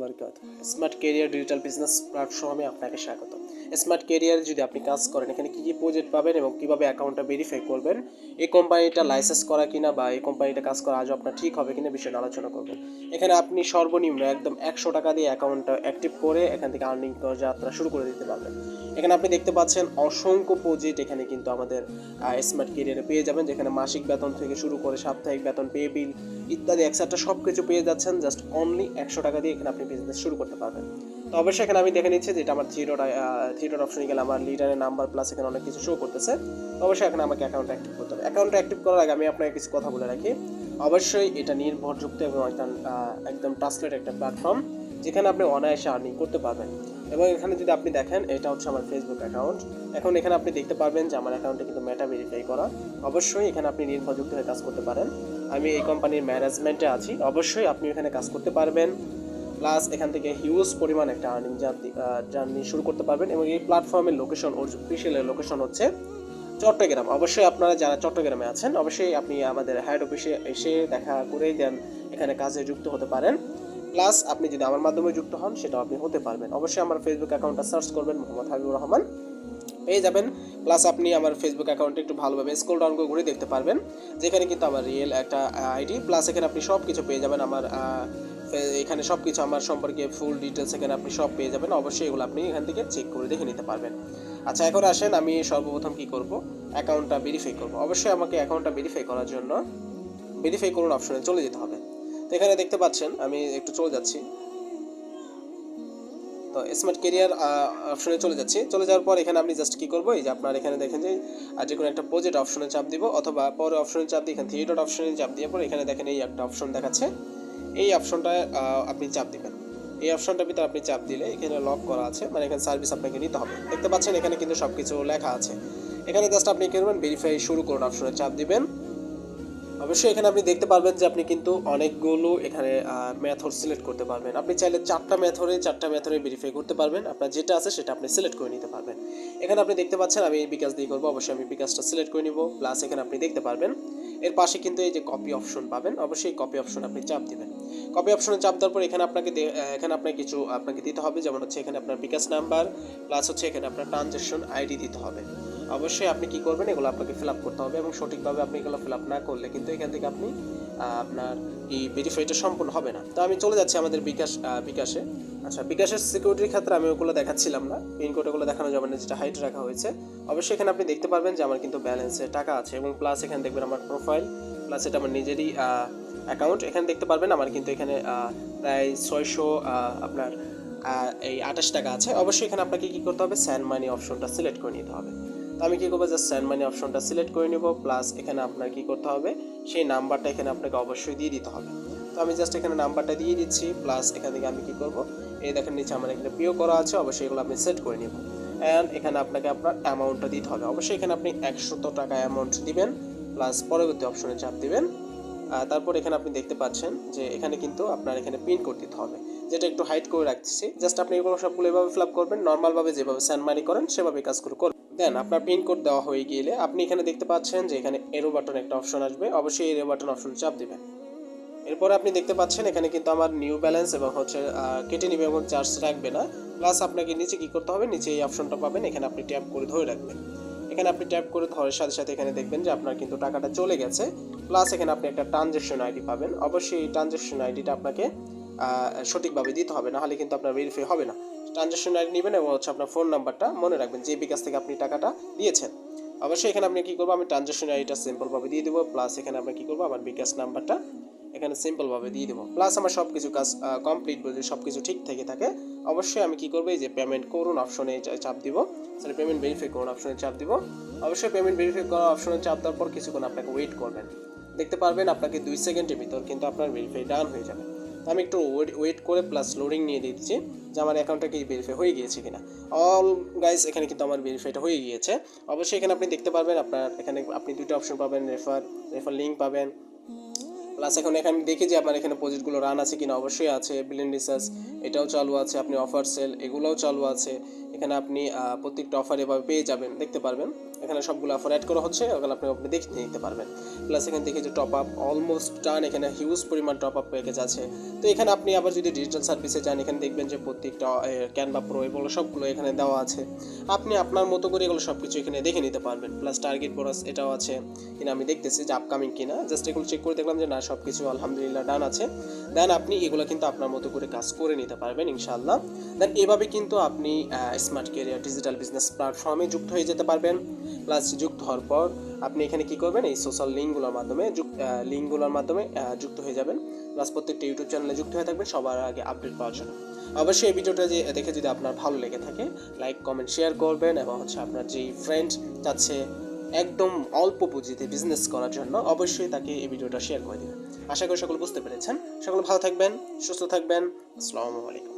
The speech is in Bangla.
বরকাত স্মার্ট কেরিয়ার ডিজিটাল বিজনেস প্ল্যাটফর্মে আপনাকে স্বাগত স্মার্ট কেরিয়ার যদি আপনি কাজ করেন, এখানে কী কী প্রজেক্ট পাবেন এবং কীভাবে অ্যাকাউন্টটা ভেরিফাই করবেন, এই কোম্পানিটা লাইসেন্স করা কিনা বা এই কোম্পানিটা কাজ করা আজও আপনার ঠিক হবে কিনা বিষয়ে আলোচনা করবেন। এখানে আপনি সর্বনিম্ন একদম একশো টাকা দিয়ে অ্যাকাউন্টটা অ্যাক্টিভ করে এখান থেকে আর্নিং যাত্রা শুরু করে দিতে পারবেন। এখানে আপনি দেখতে পাচ্ছেন অসংখ্য প্রজেক্ট এখানে কিন্তু আমাদের স্মার্ট কেরিয়ারে পেয়ে যাবেন, যেখানে মাসিক বেতন থেকে শুরু করে সাপ্তাহিক বেতন পে বিল ইত্যাদি একসাথে সব কিছু পেয়ে যাচ্ছেন জাস্ট অনলি একশো টাকা দিয়ে এখানে আপনি বিজনেস শুরু করতে পারবেন। তো অবশ্যই এখানে আমি দেখে নিচ্ছি যেটা আমার থ্রি ডট থ্রি ডট অপশনে গেলে আমার লিডারের নাম্বার প্লাস এখানে অনেক কিছু শো করতেছে। তো অবশ্যই এখানে আমাকে অ্যাকাউন্ট অ্যাক্টিভ করতে হবে। অ্যাকাউন্ট অ্যাক্টিভ করার আগে আমি আপনাকে কিছু কথা বলে রাখি। অবশ্যই এটা নির্ভরযুক্ত এবং একটা একদম ট্রান্সলেট একটা প্ল্যাটফর্ম যেখানে আপনি অনায়াসে আর্নিং করতে পারবেন। এবং এখানে যদি আপনি দেখেন, এটা হচ্ছে আমার ফেসবুক অ্যাকাউন্ট এখন এখানে আপনি দেখতে পারবেন যে আমার অ্যাকাউন্টে কিন্তু মেটা ভেরিফাই করা। অবশ্যই এখানে আপনি নির্ভরযুক্ত হয়ে কাজ করতে পারেন। আমি এই কোম্পানির ম্যানেজমেন্টে আছি। অবশ্যই আপনি এখানে কাজ করতে পারবেন। প্লাস এখান থেকে হিউজ পরিমাণ একটা আর্নিং জার্নি শুরু করতে পারবেন এবং এই প্ল্যাটফর্মের লোকেশন অফিসিয়ালের লোকেশন হচ্ছে চট্টগ্রাম। অবশ্যই আপনারা যারা চট্টগ্রামে আছেন, অবশ্যই আপনি আমাদের হেড অফিসে এসে দেখা করেই দেন, এখানে কাজে যুক্ত হতে পারেন। প্লাস আপনি যদি আমার মাধ্যমে যুক্ত হন, সেটাও আপনি হতে পারবেন। অবশ্যই আমার ফেসবুক অ্যাকাউন্টটা সার্চ করবেন, মোহাম্মদ হাবিবুর রহমান। পেয়ে যাবেন। প্লাস আপনি আমার ফেসবুক অ্যাকাউন্টে একটু ভালোভাবে স্ক্রল ডাউন করে ঘুরে দেখতে পারবেন, যেখানে কিন্তু আমার রিয়েল একটা আইডি প্লাস এখানে আপনি সব কিছু পেয়ে যাবেন আমার এখানে সব কিছু আমার সম্পর্কে ফুল ডিটেলস এখানে আপনি সব পেয়ে যাবেন, অবশ্যই এগুলো আপনি এখান থেকে চেক করে দেখে নিতে পারবেন। আচ্ছা এখন আসেন, আমি সর্বপ্রথম কি করব? অ্যাকাউন্টটা ভেরিফাই করব। অবশ্যই আমাকে অ্যাকাউন্টটা ভেরিফাই করার জন্য ভেরিফাই করুন অপশনে চলে যেতে হবে। তো এখানে দেখতে পাচ্ছেন, আমি একটু চলে যাচ্ছি। তো স্মার্ট কেরিয়ার অপশনে চলে যাচ্ছি। চলে যাওয়ার পর এখানে আপনি জাস্ট কি করব? এই যে আপনার এখানে দেখেন যে যে কোনো একটা প্রজেক্ট অপশনে চাপ দিব, অথবা পরে অপশনে চাপ দিয়ে এখানে ডট অপশনে চাপ দিয়ে পর এখানে দেখেন এই একটা অপশন দেখাচ্ছে। এই অপশনটা আপনি চাপ দিবেন। এই অপশনটার ভিতরে আপনি চাপ দিলে এখানে লক করা আছে মানে এখানে সার্ভিস আপনাকে নিতে হবে। দেখতে পাচ্ছেন এখানে কিন্তু সব কিছু লেখা আছে। এখানে জাস্ট আপনি কি করবেন ভেরিফাই শুরু করুন অপশনে চাপ দিবেন। অবশ্যই এখানে আপনি দেখতে পারবেন যে আপনি কিন্তু অনেকগুলো এখানে মেথড সিলেক্ট করতে পারবেন। আপনি চাইলে চারটা মেথডে চারটা মেথডে ভেরিফাই করতে পারবেন। আপনার যেটা আছে সেটা আপনি সিলেক্ট করে নিতে পারবেন। এখানে আপনি দেখতে পাচ্ছেন, আমি এই বিকাশ দিয়ে করব। অবশ্যই আমি বিকাশটা সিলেক্ট করে নিব। প্লাস এখানে আপনি দেখতে পারবেন, এর পাশে কিন্তু এই যে কপি অপশন পাবেন, অবশ্যই কপি অপশন আপনি চাপ দিবেন। কপি অপশনে চাপ দেওয়ার পর এখানে আপনাকে এখানে আপনাকে কিছু, আপনাকে দিতে হবে। যেমন হচ্ছে এখানে আপনার বিকাশ নাম্বার প্লাস হচ্ছে এখানে আপনার ট্রানজ্যাকশন আইডি দিতে হবে। অবশ্যই আপনি কি করবেন, এগুলো আপনাকে ফিল আপ করতে হবে এবং সঠিকভাবে আপনি এগুলো ফিল আপ না করলে কিন্তু এখান থেকে আপনি আপনার এই ভেরিফাইটা সম্পূর্ণ হবে না। তো আমি চলে যাচ্ছি আমাদের বিকাশ বিকাশে। আচ্ছা বিকাশের সিকিউরিটির ক্ষেত্রে আমি ওগুলো দেখাচ্ছিলাম না। পিনকোড ওগুলো দেখানো যাবে না, যেটা হাইট রাখা হয়েছে। অবশ্যই এখানে আপনি দেখতে পারবেন যে আমার কিন্তু ব্যালেন্সে টাকা আছে এবং প্লাস এখানে দেখবেন আমার প্রোফাইল প্লাস এটা আমার নিজেরই অ্যাকাউন্ট এখানে দেখতে পারবেন আমার কিন্তু এখানে প্রায় ছয়শো আপনার এই আঠাশ টাকা আছে। অবশ্যই এখানে আপনাকে কী করতে হবে? স্যান্ড মানি অপশনটা সিলেক্ট করে নিতে হবে। আমি কি করব? জাস্ট স্যান্ড মানি অপশনটা সিলেক্ট করে নিব প্লাস এখানে আপনার কি করতে হবে? সেই নাম্বারটা এখানে আপনাকে অবশ্যই দিয়ে দিতে হবে। তো আমি জাস্ট এখানে নাম্বারটা দিয়ে দিচ্ছি প্লাস এখান থেকে আমি কি করব? এই দেখেন নিচে আমার এখানে পিও করা আছে, অবশ্যই এগুলো আপনি সেট করে নিব। অ্যান্ড এখানে আপনাকে আপনার অ্যামাউন্টটা দিতে হবে। অবশ্যই এখানে আপনি একশত টাকা অ্যামাউন্ট দিবেন প্লাস পরবর্তী অপশনে চাপ দিবেন। তারপর এখানে আপনি দেখতে পাচ্ছেন যে এখানে কিন্তু আপনার এখানে পিন কোড দিতে হবে। যেটা একটু হাইট করে রাখতেছি জাস্ট আপনি এগুলো সবগুলো এভাবে ফিল আপ করবেন। নর্মালভাবে যেভাবে স্যান্ড মানি করেন সেভাবে কাজ করে করবেন। দেন আপনার পিন কোড দেওয়া হয়ে গেলে আপনি এখানে দেখতে পাচ্ছেন যে এখানে এরো বাটন একটা অপশন আসবে। অবশ্যই এরো বাটন অপশন চাপ দিবেন। এরপরে আপনি দেখতে পাচ্ছেন এখানে কিন্তু আমার নিউ ব্যালেন্স এবং হচ্ছে কেটে নিবে এবং চার্জ রাখবে না। প্লাস আপনাকে নিচে কি করতে হবে? নিচে এই অপশনটা পাবেন। এখানে আপনি ট্যাপ করে ধরে রাখবেন। এখানে আপনি ট্যাপ করে ধরার সাথে সাথে এখানে দেখবেন যে আপনার কিন্তু টাকাটা চলে গেছে। প্লাস এখানে আপনি একটা ট্রানজ্যাকশন আইডি পাবেন। অবশ্যই এই ট্রানজ্যাকশন আইডিটা আপনাকে সঠিকভাবে দিতে হবে। না হলে কিন্তু আপনার ভেরিফাই হবে না। ট্রানজ্যাকশন আইডি নেবেন এবং হচ্ছে আপনার ফোন নাম্বারটা মনে রাখবেন যে বিকাশ থেকে আপনি টাকাটা দিয়েছেন। অবশ্যই এখানে আপনি কি করব, আমি ট্রানজ্যাকশন আইডিটা সিম্পলভাবে দিয়ে দেবো প্লাস এখানে আমরা কি করব, আমার বিকাশ নাম্বারটা এখানে সিম্পলভাবে দিয়ে দেবো। প্লাস আমার সব কিছু কাজ কমপ্লিট বলে সব কিছু ঠিক থেকে থাকে। অবশ্যই আমি কি করব, এই যে পেমেন্ট করুন অপশনে চাপ দিব। সরি পেমেন্ট ভেরিফাই করুন অপশনে চাপ দিব। অবশ্যই পেমেন্ট ভেরিফাই করা অপশনে চাপ দেওয়ার পর কিছুক্ষণ আপনাকে ওয়েট করবেন। দেখতে পারবেন আপনাকে দুই সেকেন্ডের ভিতর কিন্তু আপনার ভেরিফাই ডান হয়ে যাবে। তো আমি একটু ওয়েট ওয়েট করে প্লাস লোডিং নিয়ে দিচ্ছি যে আমার অ্যাকাউন্টটা কি ভেরিফাই হয়ে গিয়েছে কিনা। অল গাইস এখানে কিন্তু আমার ভেরিফাইটা হয়ে গিয়েছে। অবশ্যই এখানে আপনি দেখতে পারবেন আপনার, এখানে আপনি দুটো অপশন পাবেন রেফার রেফার লিঙ্ক পাবেন। প্লাস এখন এখানে দেখি যে আপনার এখানে প্রজেক্টগুলো রান আছে কিনা। অবশ্যই আছে বিলিয়ন রিসার্চ এটাও চালু আছে, আপনি অফার সেল এগুলোও চালু আছে। এখানে আপনি প্রত্যেকটা অফার এভাবে পেয়ে যাবেন, দেখতে পারবেন। এখানে সবগুলো অফার অ্যাড করা হচ্ছে, ওগুলো আপনি আপনি দেখে নিতে পারবেন। প্লাস এখানে দেখে যে টপ আপ অলমোস্ট ডান এখানে হিউজ পরিমাণ টপ আপ প্যাকেজ আছে। তো এখানে আপনি আবার যদি ডিজিটাল সার্ভিসে যান, এখানে দেখবেন যে প্রত্যেকটা ক্যানভা প্রো এগুলো সবগুলো এখানে দেওয়া আছে। আপনি আপনার মতো করে এগুলো সব কিছু এখানে দেখে নিতে পারবেন। প্লাস টার্গেট বোনাস এটাও আছে। কিনা আমি দেখতেছি যে আপকামিং কিনা। জাস্ট এগুলো চেক করে দেখলাম যে না সব কিছু আলহামদুলিল্লাহ ডান আছে। দেন আপনি এগুলো কিন্তু আপনার মতো করে কাজ করে নিতে পারবেন, ইনশাআল্লাহ। দেন এভাবে কিন্তু আপনি স্মার্ট কেরিয়ার ডিজিটাল বিজনেস প্ল্যাটফর্মে যুক্ত হয়ে যেতে পারবেন। প্লাস যুক্ত হওয়ার পর আপনি এখানে কি করবেন? এই সোশ্যাল লিঙ্কগুলোর মাধ্যমে লিঙ্কগুলোর মাধ্যমে যুক্ত হয়ে যাবেন। প্লাস প্রত্যেকটা ইউটিউব চ্যানেলে যুক্ত হয়ে থাকবেন সবার আগে আপডেট পাওয়ার জন্য। অবশ্যই এই ভিডিওটা যে, দেখে যদি আপনার ভালো লেগে থাকে লাইক কমেন্ট শেয়ার করবেন এবং হচ্ছে আপনার যেই ফ্রেন্ড চাচ্ছে একদম অল্প পুঁজিতে বিজনেস করার জন্য অবশ্যই তাকে এই ভিডিওটা শেয়ার করে দেবেন। আশা করি সকলে বুঝতে পেরেছেন। সকলে ভালো থাকবেন, সুস্থ থাকবেন। আসসালামু আলাইকুম।